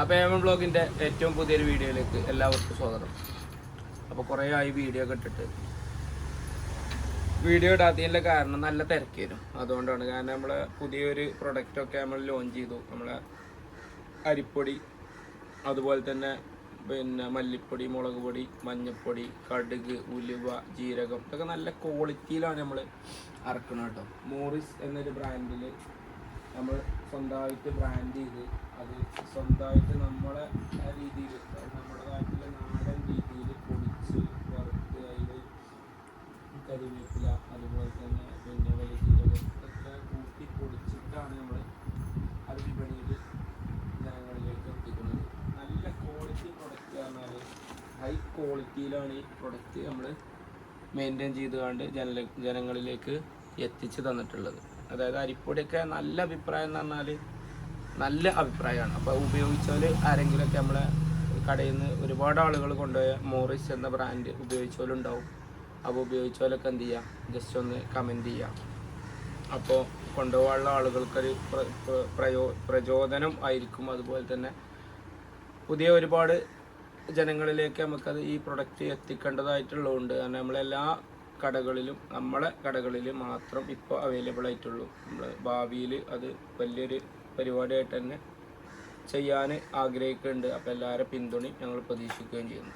അപ്പോൾ എം ബ്ലോഗിന്റെ ഏറ്റവും പുതിയൊരു വീഡിയോയിലേക്ക് എല്ലാവർക്കും സ്വാഗതം. അപ്പോൾ കുറേ ആയി വീഡിയോ ഒക്കെ ഇട്ടിട്ട്. വീഡിയോ ഇടാത്തതിന്റെ കാരണം നല്ല തിരക്കായിരുന്നു അതുകൊണ്ടാണ്. കാരണം നമ്മൾ പുതിയൊരു പ്രൊഡക്റ്റൊക്കെ നമ്മൾ ലോഞ്ച് ചെയ്തു. നമ്മളെ അരിപ്പൊടി അതുപോലെ തന്നെ പിന്നെ മല്ലിപ്പൊടി മുളക് പൊടി മഞ്ഞൾപ്പൊടി കടുക് ഉലുവ ജീരകം ഇതൊക്കെ നല്ല ക്വാളിറ്റിയിലാണ് നമ്മൾ ഇറക്കുന്നത് കേട്ടോ. മോറിസ് എന്നൊരു ബ്രാൻഡിൽ നമ്മൾ സ്വന്തമായിട്ട് ബ്രാൻഡ് ചെയ്ത് അത് സ്വന്തമായിട്ട് നമ്മളെ രീതിയിൽ നമ്മുടെ നാട്ടിലെ നാടൻ രീതിയിൽ പൊടിച്ച് വറുത്ത് അതിൽ കരിവേപ്പില അതുപോലെ തന്നെ പിന്നെ വലിയ ഇതൊക്കെ കൂട്ടി പൊടിച്ചിട്ടാണ് നമ്മൾ അത് വിപണിയിൽ ജനങ്ങളിലേക്ക് എത്തിക്കുന്നത്. നല്ല ക്വാളിറ്റി പ്രൊഡക്റ്റ് പറഞ്ഞാൽ ഹൈ ക്വാളിറ്റിയിലാണ് ഈ പ്രൊഡക്റ്റ് നമ്മൾ മെയിന്റെയിൻ ചെയ്തുകൊണ്ട് ജന ജനങ്ങളിലേക്ക് എത്തിച്ചു തന്നിട്ടുള്ളത്. അതായത് അരിപ്പൊടിയൊക്കെ നല്ല അഭിപ്രായം എന്ന് പറഞ്ഞാൽ നല്ല അഭിപ്രായമാണ്. അപ്പോൾ ഉപയോഗിച്ചാൽ ആരെങ്കിലുമൊക്കെ നമ്മളെ കടയിൽ നിന്ന് ഒരുപാട് ആളുകൾ കൊണ്ടുപോയ മോറിസ് എന്ന ബ്രാൻഡ് ഉപയോഗിച്ചവരുണ്ടാവും. അപ്പോൾ ഉപയോഗിച്ചവരൊക്കെ എന്ത് ചെയ്യാം? ജസ്റ്റ് ഒന്ന് കമന്റ് ചെയ്യാം. അപ്പോൾ കൊണ്ടുപോകാനുള്ള ആളുകൾക്കൊരു പ്ര- പ്ര- പ്രയോ പ്രചോദനം ആയിരിക്കും. അതുപോലെ തന്നെ പുതിയ ഒരുപാട് ജനങ്ങളിലേക്ക് നമുക്കത് ഈ പ്രൊഡക്റ്റ് എത്തിക്കേണ്ടതായിട്ടുള്ളതുകൊണ്ട് കാരണം നമ്മളെല്ലാ കടകളിലും നമ്മളെ കടകളിൽ മാത്രം ഇപ്പോൾ അവൈലബിൾ ആയിട്ടുള്ളൂ. നമ്മൾ ഭാവിയിൽ അത് വലിയൊരു പരിപാടിയായിട്ട് തന്നെ ചെയ്യാൻ ആഗ്രഹിക്കുന്നുണ്ട്. അപ്പോൾ എല്ലാവരും പിന്തുണയും ഞങ്ങൾ പ്രതീക്ഷിക്കുകയും ചെയ്യുന്നു.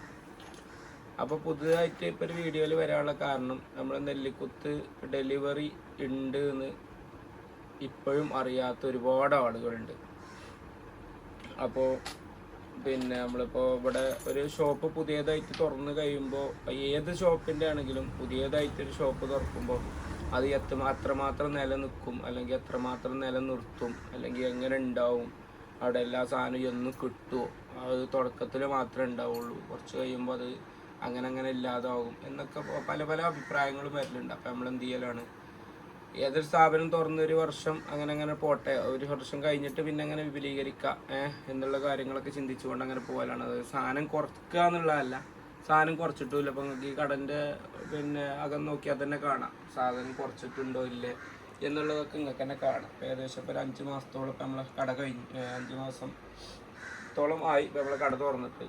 അപ്പോൾ പുതുതായിട്ട് ഇപ്പോൾ ഒരു വീഡിയോയിൽ വരാനുള്ള കാരണം നമ്മൾ നെല്ലിക്കുത്ത് ഡെലിവറി ഉണ്ട് എന്ന് ഇപ്പോഴും അറിയാത്ത ഒരുപാട് ആളുകളുണ്ട്. അപ്പോൾ പിന്നെ നമ്മളിപ്പോൾ ഇവിടെ ഒരു ഷോപ്പ് പുതിയതായിട്ട് തുറന്നു കഴിയുമ്പോൾ ഏത് ഷോപ്പിന്റെ ആണെങ്കിലും പുതിയതായിട്ടൊരു ഷോപ്പ് തുറക്കുമ്പോൾ അത് എത്ര അത്രമാത്രം നിലനിൽക്കും അല്ലെങ്കിൽ എത്രമാത്രം നിലനിർത്തും അല്ലെങ്കിൽ എങ്ങനെ ഉണ്ടാവും അവിടെ എല്ലാ സാധനവും എന്നും കിട്ടുമോ അത് തുടക്കത്തിൽ മാത്രമേ ഉണ്ടാവുള്ളൂ. കുറച്ച് കഴിയുമ്പോൾ അത് അങ്ങനെ അങ്ങനെ ഇല്ലാതാവും എന്നൊക്കെ പല പല അഭിപ്രായങ്ങളും വരലുണ്ട് അപ്പം നമ്മൾ എന്ത് ചെയ്യലാണ്? ഏതൊരു സ്ഥാപനം തുറന്ന് ഒരു വർഷം അങ്ങനെ അങ്ങനെ പോട്ടെ ഒരു വർഷം കഴിഞ്ഞിട്ട് പിന്നെ അങ്ങനെ വിപുലീകരിക്കാം ഏഹ് എന്നുള്ള കാര്യങ്ങളൊക്കെ ചിന്തിച്ചുകൊണ്ട് അങ്ങനെ പോകലാണ് അത് സാധനം കുറക്കുക എന്നുള്ളതല്ല. സാധനം കുറച്ചിട്ടില്ല അപ്പം നിങ്ങൾക്ക് ഈ കടന്റെ പിന്നെ അകം നോക്കിയാൽ തന്നെ കാണാം. സാധനം കുറച്ചിട്ടുണ്ടോ ഇല്ലേ എന്നുള്ളതൊക്കെ നിങ്ങൾക്ക് തന്നെ കാണാം. ഏകദേശം ഇപ്പോൾ ഒരു അഞ്ച് മാസത്തോളം ഇപ്പം നമ്മളെ കട കഴിഞ്ഞു അഞ്ച് മാസത്തോളം ആയി ഇപ്പം നമ്മളെ കട തുറന്നിട്ട്.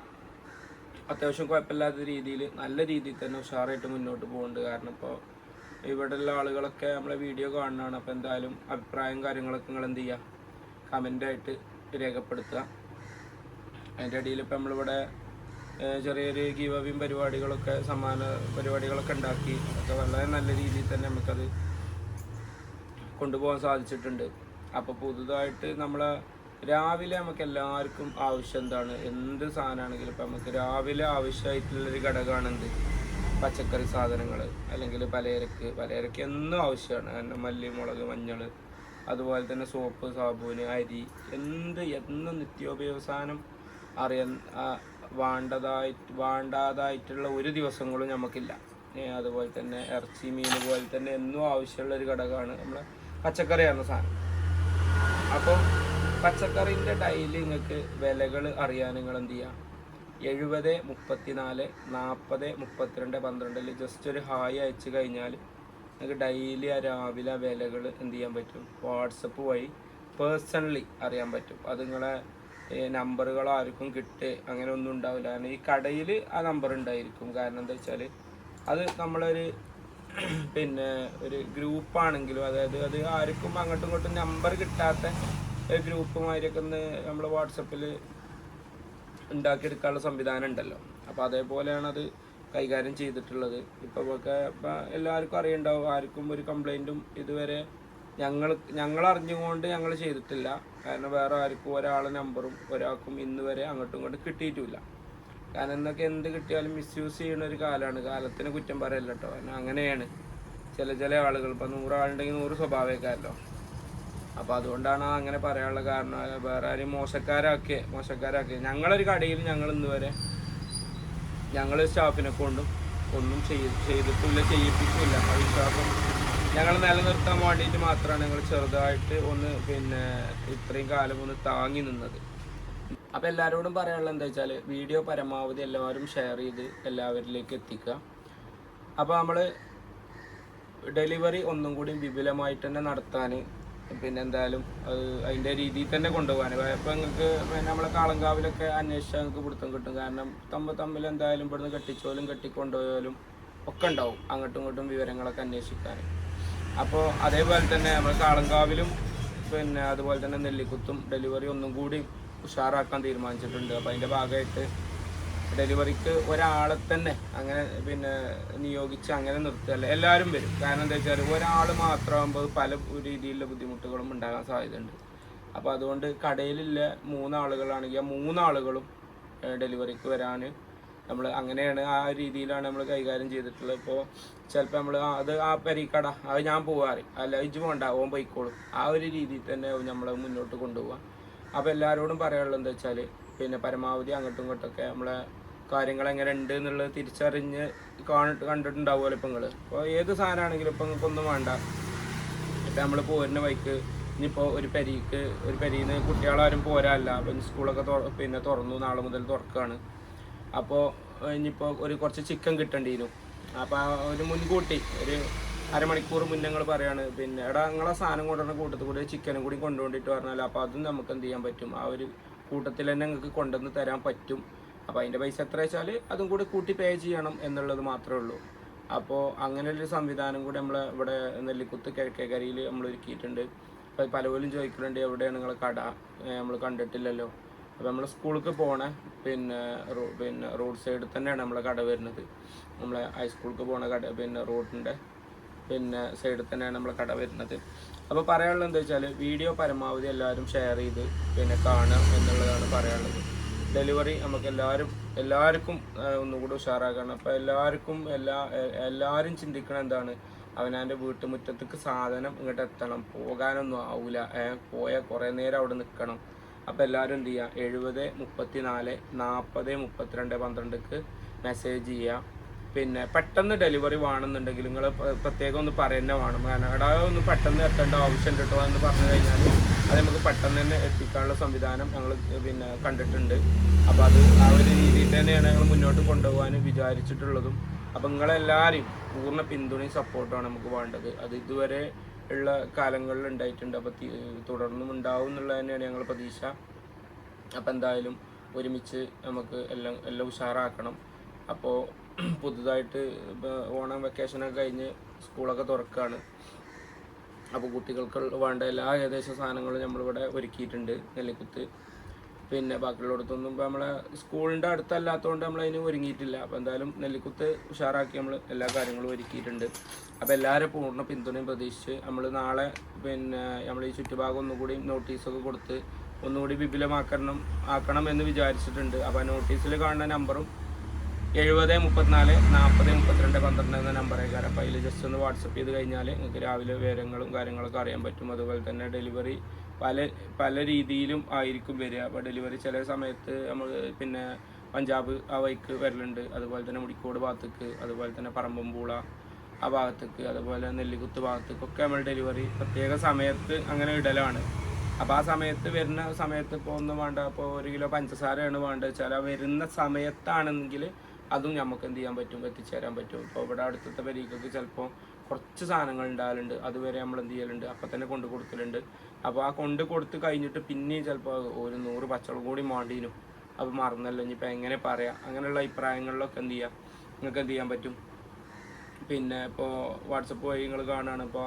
അത്യാവശ്യം കുഴപ്പമില്ലാത്ത രീതിയിൽ നല്ല രീതിയിൽ തന്നെ ഉഷാറായിട്ട് മുന്നോട്ട് പോകുന്നുണ്ട്. കാരണം ഇപ്പോൾ ഇവിടെയുള്ള ആളുകളൊക്കെ നമ്മളെ വീഡിയോ കാണുന്നതാണ്. അപ്പോൾ എന്തായാലും അഭിപ്രായം കാര്യങ്ങളൊക്കെ നിങ്ങൾ എന്ത് ചെയ്യുക? കമന്റായിട്ട് രേഖപ്പെടുത്തുക. അതിന്റെ ഇടയിൽ ഇപ്പോൾ നമ്മളിവിടെ ഏഹ്, ഗീവ് ഗീവവിയും പരിപാടികളൊക്കെ സമ്മാന പരിപാടികളൊക്കെ ഉണ്ടാക്കി. അതൊക്കെ വളരെ നല്ല രീതിയിൽ തന്നെ നമുക്കത് കൊണ്ടുപോകാൻ സാധിച്ചിട്ടുണ്ട്. അപ്പോൾ പുതുതായിട്ട് നമ്മളെ രാവിലെ നമുക്ക് എല്ലാവർക്കും ആവശ്യം എന്താണ്? എന്ത് സാധനമാണെങ്കിലും ഇപ്പം നമുക്ക് രാവിലെ ആവശ്യമായിട്ടുള്ളൊരു ഘടകമാണ് എന്ത്? പച്ചക്കറി സാധനങ്ങൾ. അല്ലെങ്കിൽ പലചരക്ക്. പലചരക്ക് എന്നും ആവശ്യമാണ്. കാരണം മല്ലി മുളക് മഞ്ഞൾ അതുപോലെ തന്നെ സോപ്പ് സാബൂന് അരി എന്ത് എന്നും നിത്യോപയോഗ സാധനം അറിയാൻ ആ, വേണ്ടതായി വേണ്ടാതായിട്ടുള്ള ഒരു ദിവസങ്ങളും നമുക്കില്ല. അതുപോലെ തന്നെ ഇറച്ചി മീൻ പോലെ തന്നെ എന്നും ആവശ്യമുള്ള ഒരു ഘടകമാണ് നമ്മളെ പച്ചക്കറി എന്ന സാധനം. അപ്പം പച്ചക്കറിന്റെ ഡൈലി നിങ്ങൾക്ക് വിലകൾ അറിയാൻ നിങ്ങൾ എന്ത് ചെയ്യുക എഴുപത് മുപ്പത്തിനാല് നാൽപ്പത് മുപ്പത്തിരണ്ട് പന്ത്രണ്ടിൽ ജസ്റ്റ് ഒരു ഹായ് അയച്ചു കഴിഞ്ഞാൽ നിങ്ങൾക്ക് ഡെയിലി ആ രാവിലെ വിലകൾ എന്ത് ചെയ്യാൻ പറ്റും? വാട്സപ്പ് വഴി പേഴ്സണലി അറിയാൻ പറ്റും. അത് നിങ്ങളെ നമ്പറുകൾ ആർക്കും കിട്ട് അങ്ങനെ ഒന്നും ഉണ്ടാവില്ല. കാരണം ഈ കടയിൽ ആ നമ്പർ ഉണ്ടായിരിക്കും. കാരണം എന്താ വെച്ചാൽ അത് നമ്മളൊരു പിന്നെ ഒരു ഗ്രൂപ്പാണെങ്കിലും അതായത് അത് ആർക്കും അങ്ങോട്ടും ഇങ്ങോട്ടും നമ്പർ കിട്ടാത്ത ഒരു ഗ്രൂപ്പ് മാതിരിയൊക്കെ ഒന്ന് നമ്മൾ വാട്സപ്പിൽ ഉണ്ടാക്കിയെടുക്കാനുള്ള സംവിധാനം ഉണ്ടല്ലോ. അപ്പോൾ അതേപോലെയാണ് അത് കൈകാര്യം ചെയ്തിട്ടുള്ളത്. ഇപ്പോൾ ഒക്കെ ഇപ്പം എല്ലാവർക്കും അറിയണ്ടാവും ആർക്കും ഒരു കംപ്ലൈന്റും ഇതുവരെ ഞങ്ങൾ ഞങ്ങൾ അറിഞ്ഞുകൊണ്ട് ഞങ്ങൾ ചെയ്തിട്ടില്ല. കാരണം വേറെ ആർക്കും ഒരാളെ നമ്പറും ഒരാൾക്കും ഇന്ന് വരെ അങ്ങോട്ടും ഇങ്ങോട്ടും കിട്ടിയിട്ടില്ല. കാരണം എന്നൊക്കെ എന്ത് കിട്ടിയാലും മിസ്യൂസ് ചെയ്യുന്ന ഒരു കാലമാണ് കാലത്തിന് കുറ്റം പറയല്ല കേട്ടോ കാരണം അങ്ങനെയാണ്. ചില ചില ആളുകൾ. ഇപ്പം നൂറാളുണ്ടെങ്കിൽ നൂറ് സ്വഭാവക്കാരല്ലോ. അപ്പോൾ അതുകൊണ്ടാണ് അങ്ങനെ പറയാനുള്ള കാരണം. വേറെ ആരും മോശക്കാരാക്കിയ മോശക്കാരാക്കിയ. ഞങ്ങളൊരു കടയിൽ ഞങ്ങൾ ഇന്ന് വരെ ഞങ്ങൾ സ്റ്റാഫിനെ കൊണ്ടും ഒന്നും ചെയ്ത് ചെയ്തിട്ടില്ല ചെയ്യിപ്പിക്കില്ല ആ വിശ്വാസം ഞങ്ങൾ നിലനിർത്താൻ വേണ്ടിയിട്ട് മാത്രമാണ് ഞങ്ങൾ ചെറുതായിട്ട് ഒന്ന് പിന്നെ ഇത്രയും കാലം ഒന്ന് താങ്ങി നിന്നത്. അപ്പോൾ എല്ലാവരോടും പറയാനുള്ളത് എന്താ വെച്ചാൽ വീഡിയോ പരമാവധി എല്ലാവരും ഷെയർ ചെയ്ത് എല്ലാവരിലേക്ക് എത്തിക്കുക. അപ്പോൾ നമ്മൾ ഡെലിവറി ഒന്നും കൂടി വിപുലമായിട്ട് തന്നെ നടത്താൻ പിന്നെ എന്തായാലും അത് അതിന്റെ രീതിയിൽ തന്നെ കൊണ്ടുപോകാൻ ഇപ്പോൾ നിങ്ങൾക്ക് നമ്മളെ കാളങ്കാവിലൊക്കെ അന്വേഷിച്ചാൽ നിങ്ങൾക്ക് പിടുത്തം കിട്ടും. കാരണം തമ്മിൽ തമ്മിൽ എന്തായാലും ഇവിടുന്ന് കെട്ടിച്ചോലും കെട്ടിക്കൊണ്ടുപോയാലും ഒക്കെ ഉണ്ടാവും. അങ്ങോട്ടും ഇങ്ങോട്ടും വിവരങ്ങളൊക്കെ അന്വേഷിക്കാൻ അപ്പോൾ അതേപോലെ തന്നെ നമ്മൾ കാളങ്കാവിലും പിന്നെ അതുപോലെ തന്നെ നെല്ലിക്കുത്തും ഡെലിവറി ഒന്നും കൂടി ഉഷാറാക്കാൻ തീരുമാനിച്ചിട്ടുണ്ട്. അപ്പോൾ അതിന്റെ ഭാഗമായിട്ട് ഡെലിവറിക്ക് ഒരാളെ തന്നെ അങ്ങനെ പിന്നെ നിയോഗിച്ച് അങ്ങനെ നിർത്തുകയല്ല എല്ലാവരും വരും. കാരണം എന്താ വെച്ചാൽ ഒരാൾ മാത്രമാകുമ്പോൾ പല രീതിയിലുള്ള ബുദ്ധിമുട്ടുകളും ഉണ്ടാകാൻ സാധ്യതയുണ്ട്. അപ്പോൾ അതുകൊണ്ട് കടയിലുള്ള മൂന്നാളുകളാണെങ്കിൽ ആ മൂന്നാളുകളും ഡെലിവറിക്ക് വരാൻ നമ്മൾ അങ്ങനെയാണ് ആ രീതിയിലാണ് നമ്മൾ കൈകാര്യം ചെയ്തിട്ടുള്ളത്. ഇപ്പോൾ ചിലപ്പോൾ നമ്മൾ അത് ആ പെരീക്കട അത് ഞാൻ പോവാറ് അല്ല ഇജ് പോണ്ട ഓൻ പോയിക്കോളും. ആ ഒരു രീതിയിൽ തന്നെ നമ്മൾ മുന്നോട്ട് കൊണ്ടുപോകാം അപ്പോൾ എല്ലാവരോടും പറയാനുള്ളത് എന്താ വെച്ചാൽ പിന്നെ പരമാവധി അങ്ങോട്ടും ഇങ്ങോട്ടൊക്കെ നമ്മളെ കാര്യങ്ങൾ എങ്ങനെ ഉണ്ട് എന്നുള്ളത് തിരിച്ചറിഞ്ഞ് കാണിട്ട് കണ്ടിട്ടുണ്ടാവുമല്ലോ ഇപ്പം നിങ്ങൾ ഇപ്പോൾ ഏത് സാധനമാണെങ്കിലും ഇപ്പം നിങ്ങൾക്കൊന്നും വേണ്ട. ഇപ്പം നമ്മൾ പോരുന്ന വൈക്ക് ഇനിയിപ്പോൾ ഒരു പെരീക്ക് ഒരു പെരീന്ന് കുട്ടികളാരും പോരാല്ല. അപ്പം സ്കൂളൊക്കെ പിന്നെ തുറന്നു നാളെ മുതൽ തുറക്കുകയാണ് അപ്പോൾ ഇനിയിപ്പോൾ ഒരു കുറച്ച് ചിക്കൻ കിട്ടേണ്ടിയിരുന്നു അപ്പോൾ ഒരു മുൻകൂട്ടി ഒരു അരമണിക്കൂർ മുന്നേ ഞങ്ങൾ പറയാണ് പിന്നെ എടാ നിങ്ങളെ സാധനം കൊണ്ടുവരുന്ന കൂട്ടത്തിൽ കൂടി ചിക്കനും കൂടി കൊണ്ടുകൊണ്ടിട്ട് പറഞ്ഞാൽ അപ്പോൾ അതും നമുക്ക് എന്ത് ചെയ്യാൻ പറ്റും? ആ ഒരു കൂട്ടത്തിൽ തന്നെ നിങ്ങൾക്ക് കൊണ്ടുവന്ന് തരാൻ പറ്റും. അപ്പോൾ അതിന്റെ പൈസ എത്ര വെച്ചാൽ അതും കൂടി കൂട്ടി പേ ചെയ്യണം എന്നുള്ളത് മാത്രമേ ഉള്ളൂ. അപ്പോൾ അങ്ങനെയൊരു സംവിധാനം കൂടി നമ്മൾ ഇവിടെ നെല്ലിക്കുത്ത് കിഴക്കേക്കരയിൽ നമ്മൾ ഒരുക്കിയിട്ടുണ്ട് അപ്പോൾ പലപോലും ചോദിക്കുന്നുണ്ട് എവിടെയാണ് നിങ്ങളെ കട? നമ്മൾ കണ്ടിട്ടില്ലല്ലോ. അപ്പോൾ നമ്മൾ സ്കൂളിലേക്ക് പോണ പിന്നെ പിന്നെ റോഡ് സൈഡിൽ തന്നെയാണ് നമ്മളെ കട വരുന്നത്. നമ്മളെ ഹൈസ്കൂൾക്ക് പോണ കട പിന്നെ റോഡിന്റെ പിന്നെ സൈഡിൽ തന്നെയാണ് നമ്മളെ കട വരുന്നത്. അപ്പോൾ പറയാനുള്ളത് എന്താ വെച്ചാൽ വീഡിയോ പരമാവധി എല്ലാവരും ഷെയർ ചെയ്ത് പിന്നെ കാണുക എന്നുള്ളതാണ് പറയാനുള്ളത്. ഡെലിവറി നമുക്ക് എല്ലാവരും എല്ലാവർക്കും ഒന്നുകൂടി ഉഷാറാക്കണം. അപ്പോൾ എല്ലാവർക്കും എല്ലാ എല്ലാവരും ചിന്തിക്കണം എന്താണ്? അവനവന്റെ വീട്ടുമുറ്റത്തേക്ക് സാധനം ഇങ്ങോട്ട് എത്തണം. പോകാനൊന്നും ആവില്ല പോയാൽ കുറേ നേരം അവിടെ നിൽക്കണം അപ്പോൾ എല്ലാവരും എന്ത് ചെയ്യുക എഴുപത് മുപ്പത്തി നാല് നാൽപ്പത് മുപ്പത്തിരണ്ട് പന്ത്രണ്ടിക്ക് മെസ്സേജ് ചെയ്യുക പിന്നെ പെട്ടെന്ന് ഡെലിവറി വേണമെന്നുണ്ടെങ്കിൽ നിങ്ങൾ പ്രത്യേകം ഒന്ന് പറയുന്ന വേണം. കാരണം എടാ ഒന്ന് പെട്ടെന്ന് എത്തേണ്ട ആവശ്യം കിട്ടുമോ എന്ന് പറഞ്ഞു കഴിഞ്ഞാൽ അത് നമുക്ക് പെട്ടെന്ന് തന്നെ എത്തിക്കാനുള്ള സംവിധാനം ഞങ്ങൾ പിന്നെ കണ്ടിട്ടുണ്ട്. അപ്പോൾ അത് ആ ഒരു രീതിയിൽ തന്നെയാണ് ഞങ്ങൾ മുന്നോട്ട് കൊണ്ടുപോകാനും വിചാരിച്ചിട്ടുള്ളതും. അപ്പം നിങ്ങളെല്ലാവരെയും പൂർണ പിന്തുണയും സപ്പോർട്ടുമാണ് നമുക്ക് വേണ്ടത്. അത് ഇതുവരെ ഉള്ള കാലങ്ങളിൽ ഉണ്ടായിട്ടുണ്ട്. അപ്പോൾ തുടർന്നും ഉണ്ടാവും എന്നുള്ളത് തന്നെയാണ് ഞങ്ങൾ പ്രതീക്ഷ. അപ്പം എന്തായാലും ഒരുമിച്ച് നമുക്ക് എല്ലാം എല്ലാം ഉഷാറാക്കണം. അപ്പോൾ പുതുതായിട്ട് ഓണം വെക്കേഷനൊക്കെ കഴിഞ്ഞ് സ്കൂളൊക്കെ തുറക്കുകയാണ് അപ്പോൾ കുട്ടികൾക്ക് വേണ്ട എല്ലാ ഏകദേശ സാധനങ്ങളും നമ്മളിവിടെ ഒരുക്കിയിട്ടുണ്ട് നെല്ലിക്കുത്ത്. പിന്നെ ബാക്കിയുള്ളിടത്തൊന്നും ഇപ്പോൾ നമ്മളെ സ്കൂളിന്റെ അടുത്തല്ലാത്തതുകൊണ്ട് നമ്മൾ അതിന് ഒരുങ്ങിയിട്ടില്ല. അപ്പോൾ എന്തായാലും നെല്ലിക്കുത്ത് ഉഷാറാക്കി നമ്മൾ എല്ലാ കാര്യങ്ങളും ഒരുക്കിയിട്ടുണ്ട്. അപ്പോൾ എല്ലാവരും പൂർണ പിന്തുണയും പ്രതീക്ഷിച്ച് നമ്മൾ നാളെ പിന്നെ നമ്മൾ ഈ ചുറ്റുഭാഗം ഒന്നുകൂടി നോട്ടീസൊക്കെ കൊടുത്ത് ഒന്നുകൂടി വിപുലമാക്കണം ആക്കണം എന്ന് വിചാരിച്ചിട്ടുണ്ട്. അപ്പോൾ നോട്ടീസിൽ കാണുന്ന നമ്പറും എഴുപത് മുപ്പത്തിനാല് നാൽപ്പത് മുപ്പത്തിരണ്ട് പന്ത്രണ്ട് എന്ന നമ്പറേക്കാരം. അപ്പോൾ അതിൽ ജസ്റ്റ് ഒന്ന് വാട്സപ്പ് ചെയ്ത് കഴിഞ്ഞാൽ നിങ്ങൾക്ക് രാവിലെ വിവരങ്ങളും കാര്യങ്ങളൊക്കെ അറിയാൻ പറ്റും. അതുപോലെ തന്നെ ഡെലിവറി പല പല രീതിയിലും ആയിരിക്കും വരിക. അപ്പോൾ ഡെലിവറി ചില സമയത്ത് നമ്മൾ പിന്നെ പഞ്ചാബ് ആ വൈക്ക് വരലുണ്ട്. അതുപോലെ തന്നെ മുടിക്കോട് ഭാഗത്തേക്ക് അതുപോലെ തന്നെ പറമ്പമ്പൂള ആ ഭാഗത്തേക്ക് അതുപോലെ നെല്ലിക്കുത്ത് ഭാഗത്തേക്കൊക്കെ നമ്മൾ ഡെലിവറി പ്രത്യേക സമയത്ത് അങ്ങനെ ഇടലാണ്. അപ്പോൾ ആ സമയത്ത് വരുന്ന സമയത്ത് ഇപ്പോൾ ഒന്നും വേണ്ട. അപ്പോൾ ഒരു കിലോ പഞ്ചസാരയാണ് വേണ്ടത് വെച്ചാൽ ആ വരുന്ന സമയത്താണെങ്കിൽ അതും നമുക്ക് എന്ത് ചെയ്യാൻ പറ്റും? എത്തിച്ചേരാൻ പറ്റും. ഇപ്പോൾ ഇവിടെ അടുത്തത്തെ പരീക്ഷയ്ക്ക് ചിലപ്പോൾ കുറച്ച് സാധനങ്ങൾ ഉണ്ടാകലുണ്ട് അതുവരെ നമ്മൾ എന്ത് ചെയ്യലുണ്ട്? അപ്പം തന്നെ കൊണ്ട് കൊടുക്കലുണ്ട്. അപ്പോൾ ആ കൊണ്ട് കൊടുത്ത് കഴിഞ്ഞിട്ട് പിന്നെയും ചിലപ്പോൾ ഒരു നൂറ് പച്ചവളം കൂടി മാണ്ടീനും. അപ്പോൾ മറന്നല്ലോ. ഇനിയിപ്പോൾ എങ്ങനെ പറയാം? അങ്ങനെയുള്ള അഭിപ്രായങ്ങളിലൊക്കെ എന്ത് ചെയ്യാം? നിങ്ങൾക്ക് എന്ത് ചെയ്യാൻ പറ്റും? പിന്നെ ഇപ്പോൾ വാട്സപ്പ് വഴി നിങ്ങൾ കാണുകയാണ്. ഇപ്പോൾ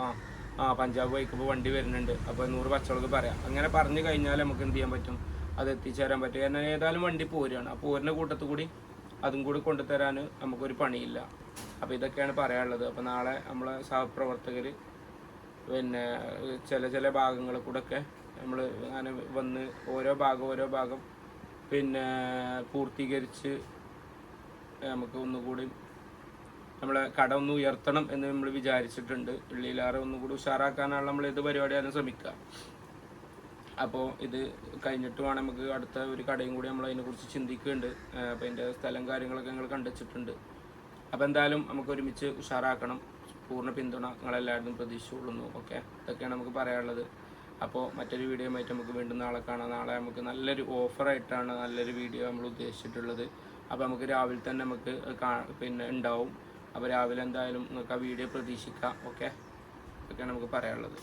ആ പഞ്ചാബ് വഴിക്ക് ഇപ്പോൾ വണ്ടി വരുന്നുണ്ട്. അപ്പോൾ നൂറ് പച്ചവളക്ക് പറയാം. അങ്ങനെ പറഞ്ഞു കഴിഞ്ഞാൽ നമുക്ക് എന്ത് ചെയ്യാൻ പറ്റും? അത് എത്തിച്ചേരാൻ പറ്റും. കാരണം ഏതായാലും വണ്ടി പോരുകയാണ്. ആ പോരുന്ന കൂട്ടത്തു കൂടി അതും കൂടി കൊണ്ടുതരാൻ നമുക്കൊരു പണിയില്ല. അപ്പോൾ ഇതൊക്കെയാണ് പറയാനുള്ളത്. അപ്പോൾ നാളെ നമ്മളെ സഹപ്രവർത്തകർ പിന്നെ ചില ചില ഭാഗങ്ങൾ കൂടെ ഒക്കെ നമ്മൾ അങ്ങനെ വന്ന് ഓരോ ഭാഗം ഓരോ ഭാഗം പിന്നെ പൂർത്തീകരിച്ച് നമുക്ക് ഒന്നുകൂടി നമ്മളെ കട ഒന്ന് ഉയർത്തണം എന്ന് നമ്മൾ വിചാരിച്ചിട്ടുണ്ട്. ഉള്ളിലാറ് ഒന്നുകൂടി ഉഷാറാക്കാനാണ് നമ്മൾ ഇത് പരിപാടിയാണ് ശ്രമിക്കുക. അപ്പോൾ ഇത് കഴിഞ്ഞിട്ട് വേണം നമുക്ക് അടുത്ത ഒരു കടയും കൂടി നമ്മൾ അതിനെക്കുറിച്ച് ചിന്തിക്കുന്നുണ്ട്. അപ്പോൾ അതിന്റെ സ്ഥലം കാര്യങ്ങളൊക്കെ ഞങ്ങൾ കണ്ടുവച്ചിട്ടുണ്ട് അപ്പോൾ എന്തായാലും നമുക്ക് ഒരുമിച്ച് ഉഷാറാക്കണം. പൂർണ പിന്തുണ നിങ്ങളെല്ലാവരും പ്രതീക്ഷിച്ചുകൊള്ളുന്നു. ഓക്കെ? ഇതൊക്കെയാണ് നമുക്ക് പറയാനുള്ളത്. അപ്പോൾ മറ്റൊരു വീഡിയോ ആയിട്ട് നമുക്ക് വീണ്ടും നാളെ കാണാം. നാളെ നമുക്ക് നല്ലൊരു ഓഫറായിട്ടാണ് നല്ലൊരു വീഡിയോ നമ്മൾ ഉദ്ദേശിച്ചിട്ടുള്ളത്. അപ്പോൾ നമുക്ക് രാവിലെ തന്നെ നമുക്ക് പിന്നെ ഉണ്ടാവും. അപ്പോൾ രാവിലെ എന്തായാലും നിങ്ങൾക്ക് ആ വീഡിയോ പ്രതീക്ഷിക്കാം. ഓക്കെ? ഇതൊക്കെയാണ് നമുക്ക് പറയാനുള്ളത്.